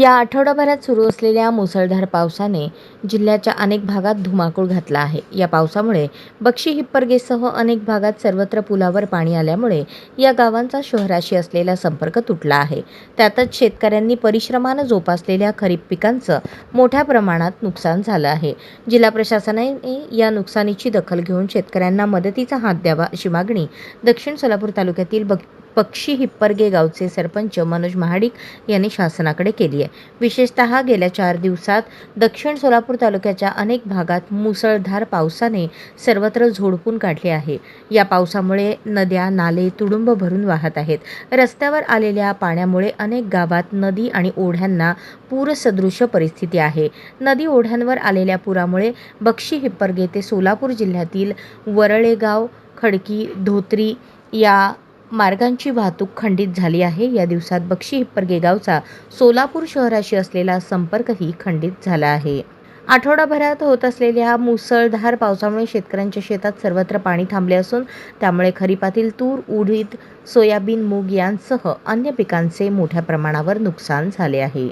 या आठवडाभरात सुरू असलेल्या मुसळधार पावसाने जिल्ह्याच्या अनेक भागात धुमाकूळ घातला आहे. या पावसामुळे बक्षी हिप्परगेसह अनेक भागात सर्वत्र पुलावर पाणी आल्यामुळे या गावांचा शहराशी असलेला संपर्क तुटला आहे. त्यातच शेतकऱ्यांनी परिश्रमानं जोपासलेल्या खरीप पिकांचं मोठ्या प्रमाणात नुकसान झालं आहे. जिल्हा प्रशासनाने या नुकसानीची दखल घेऊन शेतकऱ्यांना मदतीचा हात द्यावा अशी मागणी दक्षिण सोलापूर तालुक्यातील बक पक्षी हिप्परगे गावचे सरपंच मनोज महाडिक यांनी शासनाकडे केली आहे. विशेषतः गेल्या चार दिवसात दक्षिण सोलापूर तालुक्याच्या अनेक भागात मुसळधार पावसाने सर्वत्र झोडपून काढले आहे. या पावसामुळे नद्या नाले तुडुंब भरून वाहत आहेत. रस्त्यावर आलेल्या पाण्यामुळे अनेक गावात नदी आणि ओढ्यांना पूरसदृश्य परिस्थिती आहे. नदी ओढ्यांवर आलेल्या पुरामुळे बक्षी हिप्परगे ते सोलापूर जिल्ह्यातील वरळेगाव खडकी धोत्री या मार्गांची वाहतूक खंडित झाली आहे. या दिवसात बक्षी हिप्परगेगावचा सोलापूर शहराशी असलेला संपर्कही खंडित झाला आहे. आठवडाभरात होत असलेल्या मुसळधार पावसामुळे शेतकऱ्यांच्या शेतात सर्वत्र पाणी थांबले असून त्यामुळे खरीपातील तूर उडीद सोयाबीन मूग यांसह अन्य पिकांचे मोठ्या प्रमाणावर नुकसान झाले आहे.